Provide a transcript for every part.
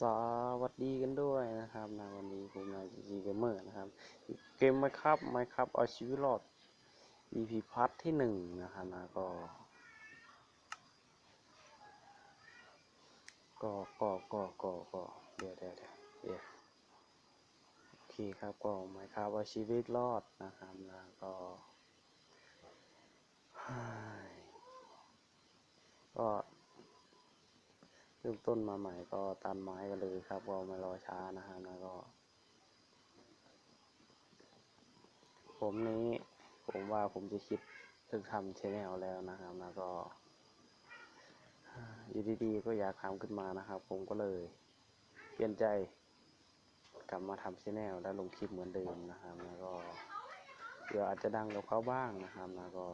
สวัสดีกันด้วยนะครับนะวันนี้ผมนายจีเกมเมอร์นะครับ เกมไหมครับไหมครับเอาชีวิตรอด EP พาร์ทที่หนึ่งนะครับนะก็ ก็ก็ก็ก็ก็เดี๋ยวเดี๋ยวเดี๋ยวเดี๋ยวโอเคครับก็ไหมครับเอาชีวิตรอดนะครับนะก็ก็ ริ่มต้นมาใหม่ก็ตัดไม้กันเลยครับก็ไม่รอช้านะครับนะก็ ผมนี้ ผมว่าผมจะคิดเรื่องทำชแนลแล้วนะครับ แล้วก็อยู่ดีๆก็อยากทำขึ้นมานะครับ ผมก็เลย เปลี่ยนใจ กลับมาทำชแนลและลงคลิปเหมือนเดิมนะครับ แล้วก็เดี๋ยวอาจจะดังกับเขาบ้างนะครับ แล้วก็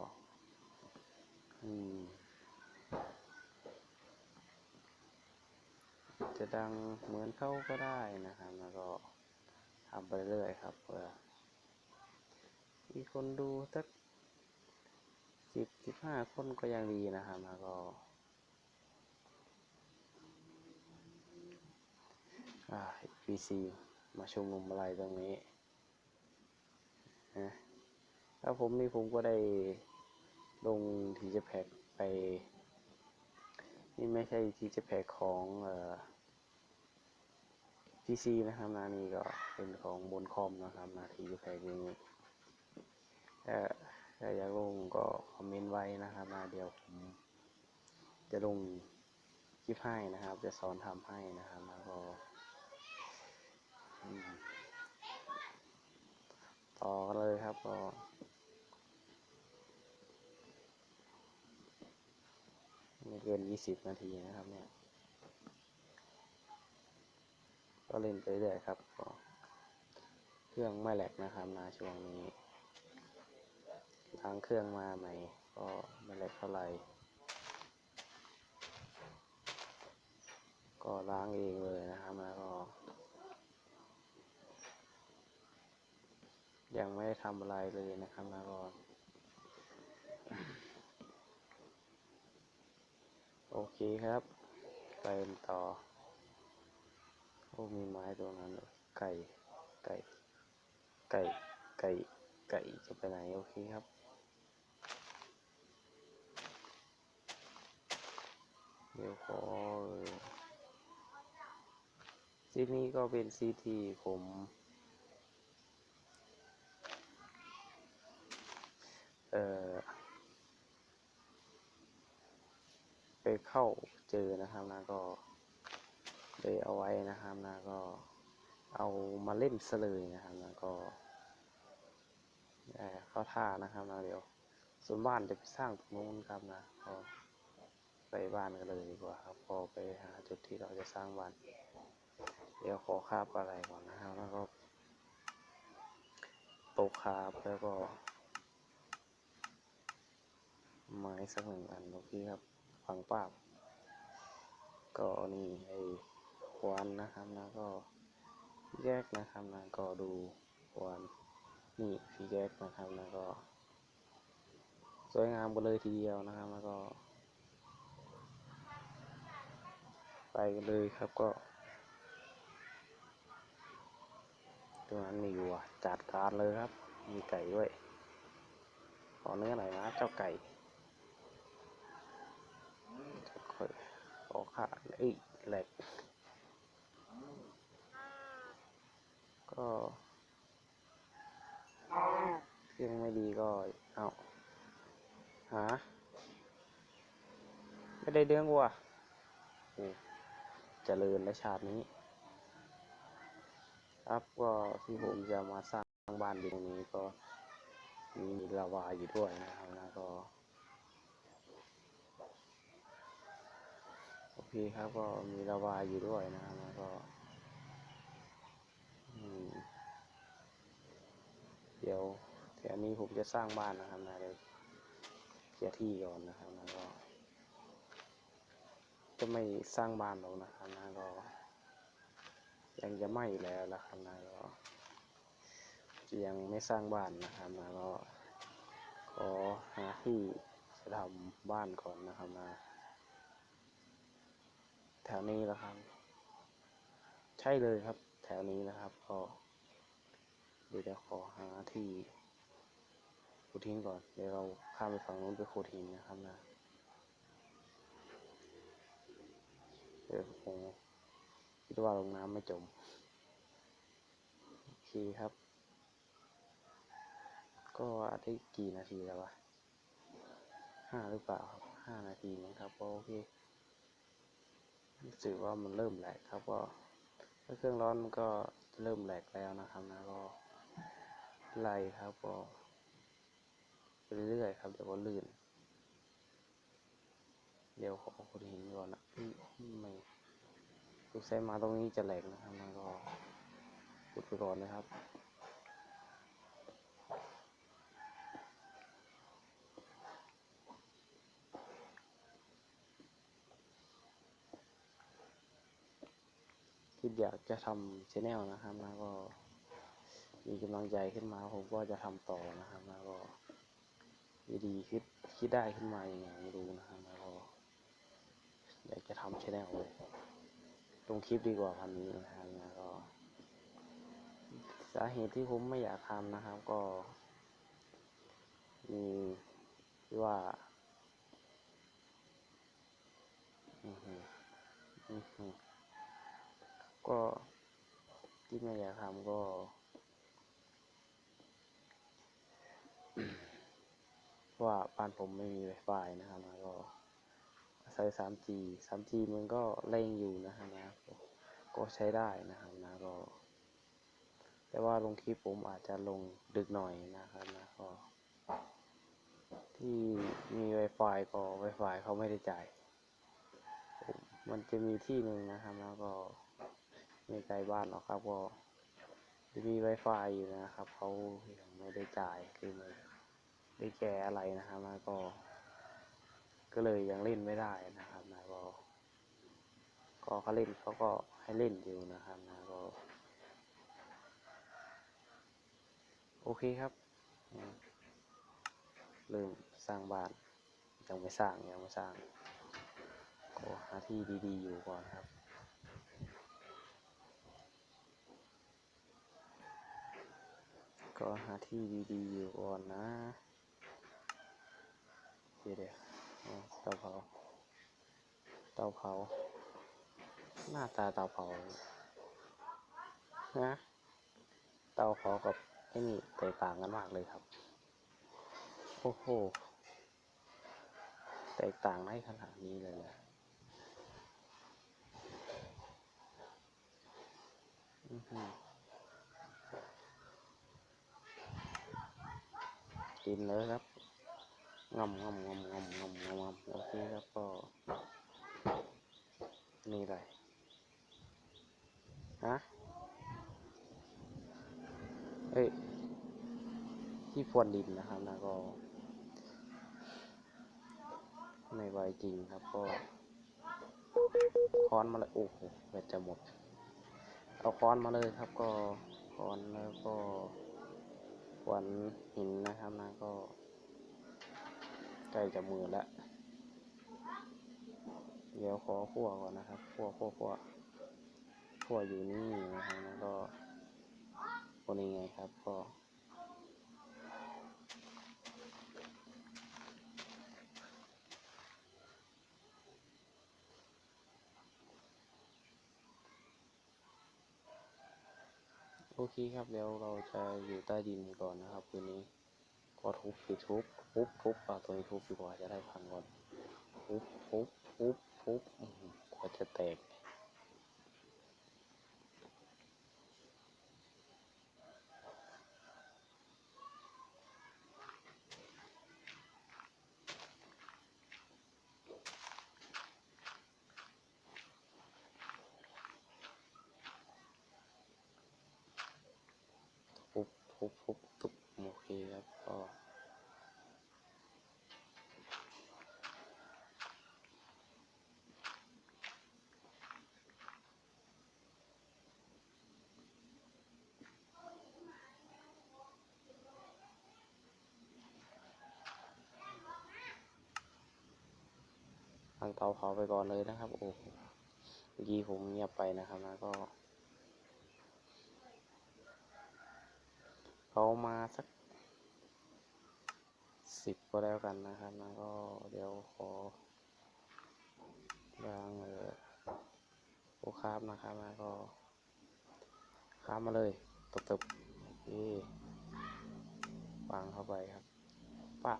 อืม จะดังเหมือนเขาก็ได้นะครับ แล้วก็ทำไปเรื่อยครับเพื่อมีคนดูสักสิบสิบห้าคนก็ยังดีนะครับ แล้วก็อ่าพีซีมาชุมนุมอะไรตรงนี้นะถ้าผมนี่ผมก็ได้ลงทีจะแพกไป นี่ไม่ใช่ทีจะแพกของเอ่อ พีซีนะครับนะนี่ก็เป็นของบนคอมนะครับนะทีจะแพ็กนี้ถ้าถ้าอยากลงก็คอมเมนต์ไว้นะครับนะเดี๋ยวผมจะลงคลิปให้นะครับ จะสอนทำให้นะครับแล้วก็ต่อกันเลยครับก็ไม่เกินยี่สิบนาทีนะครับเนี่ย ก็เล่นไปเรื่อยครับเครื่องไม่แหลกนะครับนะช่วงนี้ล้างเครื่องมาใหม่ก็ไม่เล็กเท่าไหร่ก็ล้างเองเลยนะครับแล้วก็ยังไม่ได้ทำอะไรเลยนะครับแล้วก็โอเคครับ ไปต่อ โอ้มีไม้ตัวนั้นไก่ ไก่ ไก่ ไก่ ไก่จะไปไหนโอเคครับเดี๋ยวขอซีนี้ก็เป็นซีที่ผม เอ่อ ไปเข้าเจอนะครับนะก็ เลยเอาไว้นะครับนะก็เอามาเล่นซะเลยนะครับนะก็เข้าท่านะครับนะเดี๋ยวส่วนบ้านจะไปสร้างตรงนู้นครับนะก็ไปบ้านกันเลยดีกว่าครับพอไปหาจุดที่เราจะสร้างบ้าน เดี๋ยวขอคาบอะไรก่อนนะครับแล้วก็โต๊ะคาบแล้วก็ ไม้สักหนึ่งอันโอเคครับฝังป้าก็นี่ไอ้ วันนะครับนะก็แยกนะครับนะก็ดูควันนี่ฟีแยกนะครับนะก็ สวยงามกันเลยทีเดียวนะครับแล้วก็ ไปกันเลยครับก็ตรงนั้นมีวัวจัดการเลยครับ มีไก่ด้วยขอเนื้อหน่อยนะเจ้าไก่ค่อยขอขาเอ้แหลก ก็เครื่องไม่ดีก็เอาหาไม่ได้เลี้ยงวัวโอ้เจริญในชาตินี้ ครับก็ที่ผมจะมาสร้างบ้านอยู่ตรงนี้ก็มีลาวาอยู่ด้วยนะครับแล้วก็โอเคครับก็มีลาวาอยู่ด้วยนะครับแล้วก็ เดี๋ยวแถวนี้ผมจะสร้างบ้านนะครับนะเดี๋ยวเคลียร์ที่ก่อนนะครับแล้วก็จะไม่สร้างบ้านหรอกนะครับนะก็ยังจะไม่แล้วนะครับนะก็ยังไม่สร้างบ้านนะครับนะก็ขอหาที่จะทำบ้านก่อนนะครับนะแถวนี้แล้วครับ ใช่เลยครับ แถวนี้นะครับ ก็เดี๋ยวจะขอหาที่ขุดหินก่อน เดี๋ยวเราข้ามไปฝั่งนู้นไปขุดหินนะครับนะ เดี๋ยวคงคิดว่าลงน้ำไม่จม โอเคครับ ก็อาทิตย์กี่นาทีแล้ววะห้าหรือเปล่าครับห้านาทีนะครับก็โอเครู้สึกว่ามันเริ่มแหลกครับก็ ถ้าเครื่องร้อนมันก็เริ่มแหลกแล้วนะครับนะก็ไล่ครับก็เรื่อยๆครับ เดี๋ยวก็ลื่น เดี๋ยวขอขุดหินก่อนนะไม่ดูใช้มาตรงนี้จะแหลกนะครับนะก็กดไปก่อนนะครับ คิดอยากจะทำชแนลนะครับนะก็ มีกำลังใจขึ้นมา ผมก็จะทำต่อนะครับนะก็ดีๆคิดคิดได้ขึ้นมาอย่างไงไม่รู้นะครับนะก็อยากจะทำชแนลเลยลงคลิปดีกว่าพันนี้นะครับนะก็ สาเหตุที่ผมไม่อยากทำนะครับก็ มีที่ว่าอือหืออือหือ ก็ที่ไม่อยากทำก็ ว่าบ้านผมไม่มี Wi-Fi นะครับแล้วก็อาศัย 3G 3G มันก็เร่งอยู่นะครับนะก็ก็ใช้ได้นะครับนะก็ แต่ว่าลงคลิปผมอาจจะลงดึกหน่อยนะครับนะก็ที่มี Wi-Fi ก็ Wi-Fi เขาไม่ได้จ่ายผมมันจะมีที่หนึ่งนะครับแล้วก็ ไม่ไกลบ้านหรอกครับก็มี Wi-Fi อยู่นะครับเขายังไม่ได้จ่ายคือไม่ได้แก้อะไรนะครับแล้วก็ ก็เลยยังเล่นไม่ได้นะครับนะก็ก็เขาเล่นเขาก็ให้เล่นอยู่นะครับนะก็โอเคครับอืมเริ่มสร้างบ้านยังไม่สร้างยังไม่สร้างก็หาที่ดีๆอยู่ก่อนครับ ก็หาที่ดีๆอยู่ก่อนนะเดี๋ยวเดี๋ยวอ๋อเตาเผา เตาเผา หน้าตาเตาเผา นะ เตาเผากับไอ้นี่แตกต่างกันมากเลยครับ โอ้โห แตกต่างได้ขนาดนี้เลยนะอือหือ กินเลยครับงำงำงำงำงำงำงำโอเคครับก็นี่อะไรฮะเอ้ยที่พวนดินนะครับนะก็ ไม่ไหวจริงครับก็ค้อนมาเลยโอ้โหแบตจะหมด เอาค้อนมาเลยครับก็ค้อนแล้วก็ ขวานหินนะครับนะก็ใกล้จะมือแล้วเดี๋ยวขอขั่วก่อนนะครับขั่วขั่วขั่วขั่วอยู่นี่นะครับแล้วก็คนนี้ไงครับก็ โอ เคครับเดี๋ยวเราจะอยู่ใต้ดินก่อนนะครับคืนนี้ก็ทุบสิทุบทุบทุบอะตัวนี้ทุบดีกว่าจะได้พังก่อนทุบทุบทุบทุบอื้อหือกว่าจะแตก ทุบทุบทุบตุบโอเคครับก็ตั้งเตาเผาไปก่อนเลยนะครับ โอ้โหเมื่อกี้ผมเงียบไปนะครับนะก็ เอามาสักสิบก็แล้วกันนะครับนะก็เดี๋ยวขอวางเออโอคาบนะครับนะก็ข้ามมาเลยตบๆโอเควางเข้าไปครับปะ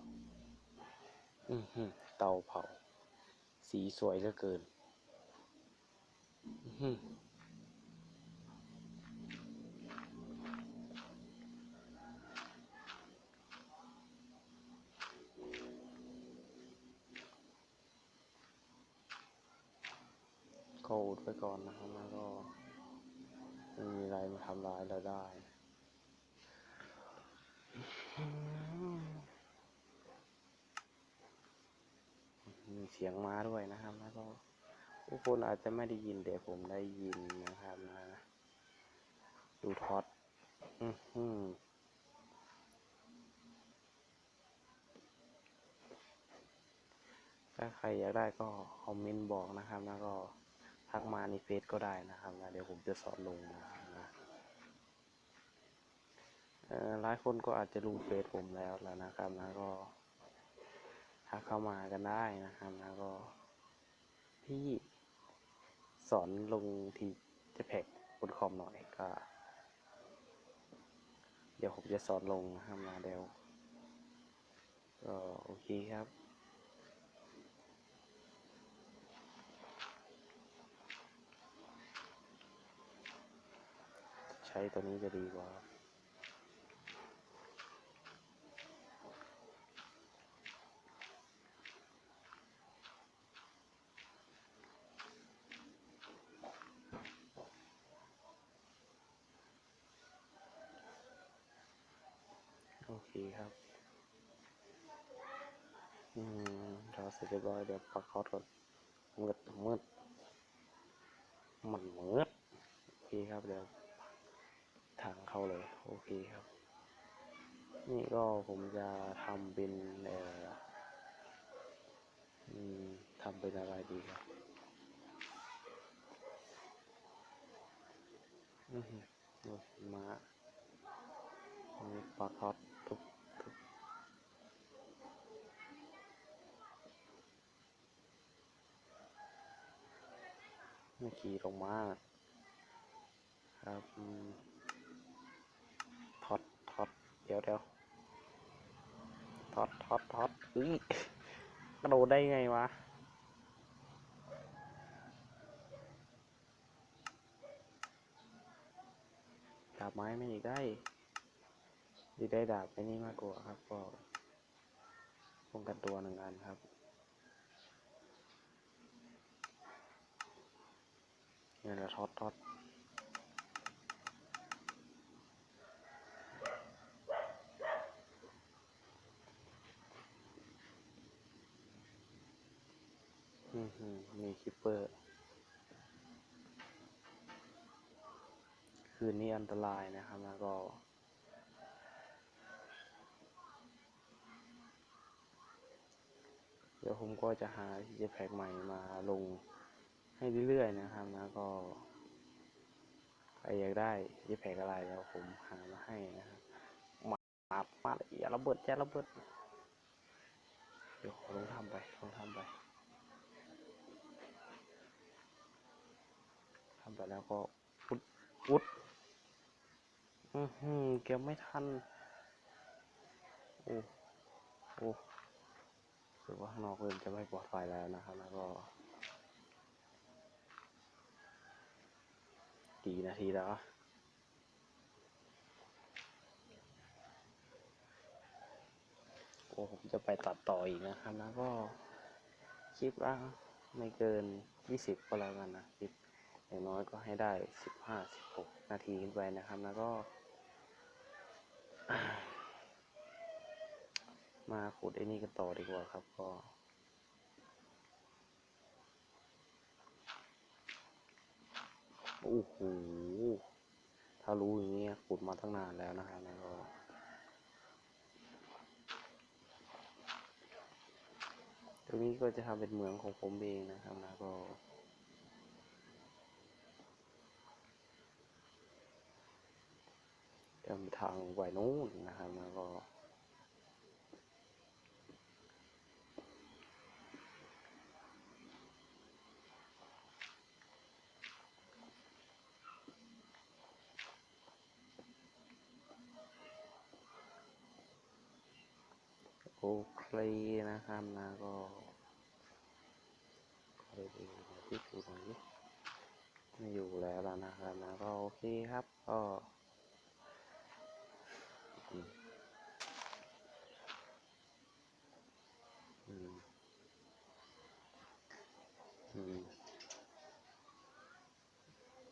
อือหือเตาเผา สีสวยเหลือเกิน อือหือ ไว้ก่อนนะครับแล้วก็ไม่มีอะไรมาทำร้ายเราได้มีเสียงม้าด้วยนะครับแล้วก็ทุกคนอาจจะไม่ได้ยินแต่ผมได้ยินนะครับนะดูท็อตอือหือถ้าใครอยากได้ก็คอมเมนต์บอกนะครับ แล้วก็ ทักมาในเฟซก็ได้นะครับนะเดี๋ยวผมจะสอนลงนะครับนะหลายคนก็อาจจะรู้เฟซผมแล้วแล้วนะครับนะก็ทักเข้ามากันได้นะครับนะก็พี่สอนลงที่จะแพ็กบนคอมหน่อยก็ เดี๋ยวผมจะสอนลงนะครับนะเดี๋ยวก็โอเคครับ ช้ตัวนี้จะดีกว่าโอเคครับ อืมเราเสร็จเรียบร้อยเดี๋ยวปักคอร์ดก่อนมืดมืดมันมืดโอเคครับเดี๋ยว เข้าเลย โอเคครับ นี่ก็ผมจะทำเป็นเอ่อทำเป็นอะไรดีครับอือหือโอ้ยมาอันนี้ปักคอร์ดทุบทุบไม่ขี่ลงมาครับ ดี๋ยวเดี๋ยวทอดทอดทอดเฮ้ยกระโดดได้ไงวะดาบไม้ไม่อีกได้ดีได้ดาบไอ้นี่มากกว่าครับก็ป้องกันตัวหนึ่งอันครับนี่แหละทอดทอดอือหือ มีคิปเปอร์ คืนนี้อันตรายนะครับแล้วก็เดี๋ยวผมก็จะหาที่จะแพ็กใหม่มาลงให้เรื่อยๆนะครับแล้วก็ใครอยากได้ที่แพ็กอะไรแล้วผมหามาให้นะครับมามามาอย่าระเบิดอย่าระเบิดเดี๋ยวขอลงทำไปลงทำไปำไปแล้วก็อุดอุดอือหือเก็บไม่ทัน โอ้โอ้รู้สึกว่าข้างนอกเริ่มจะไม่ปลอดภัยแล้วนะครับ แล้วก็กี่นาทีแล้วโอ้ผมจะไปตัดต่ออีกนะครับ แล้วก็คลิปละไม่เกิน20ก็แล้วกันนะคลิป อย่างน้อยก็ให้ได้สิบห้าสิบหกนาทีขึ้นไปนะครับ แล้วก็ มาขุดไอ้นี่กันต่อดีกว่าครับก็โอ้โหถ้ารู้อย่างนี้ขุดมาตั้งนานแล้วนะครับแล้วก็ตรงนี้ก็จะทำเป็นเหมืองของผมเองนะครับแล้วก็ จะจะมีทางไปนู้นนะครับแล้วก็โอเคนะครับนะก็ขอดูที่ดูตรงนี้ไม่อยู่แล้วแล้วนะครับนะก็โอเคครับก็อืมอืมอืม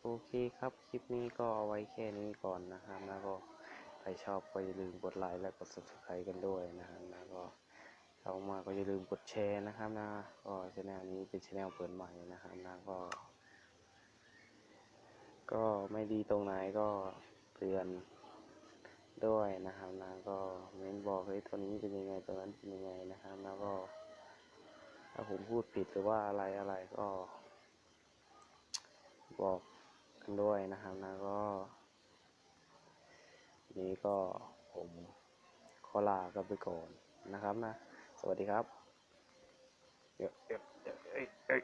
โอ เคครับ คลิปนี้ก็เอาไว้แค่นี้ก่อนนะครับแล้วก็ใครชอบก็อย่าลืมกดไลค์และกด subscribe กันด้วยนะครับแล้วก็เข้ามาก็อย่าลืมกดแชร์นะครับนะก็ช anel นี้เป็นช anel เปิดใหม่นะครับนะก็ ก็ไม่ดีตรงไหนก็เตือนด้วยนะครับนะก็เม้นบอกเฮ้ยตัวนี้เป็นยังไงตัวนั้นเป็นยังไงนะครับแล้วก็ ถ้าผมพูดผิดหรือว่าอะไรอะไรก็ บอก กันด้วยนะครับนะก็วันนี้ก็ผมขอลากันไปก่อนนะครับนะ สวัสดีครับเดี๋ยวเดี๋ยวเดี๋ยวเอ้ยเอ้ย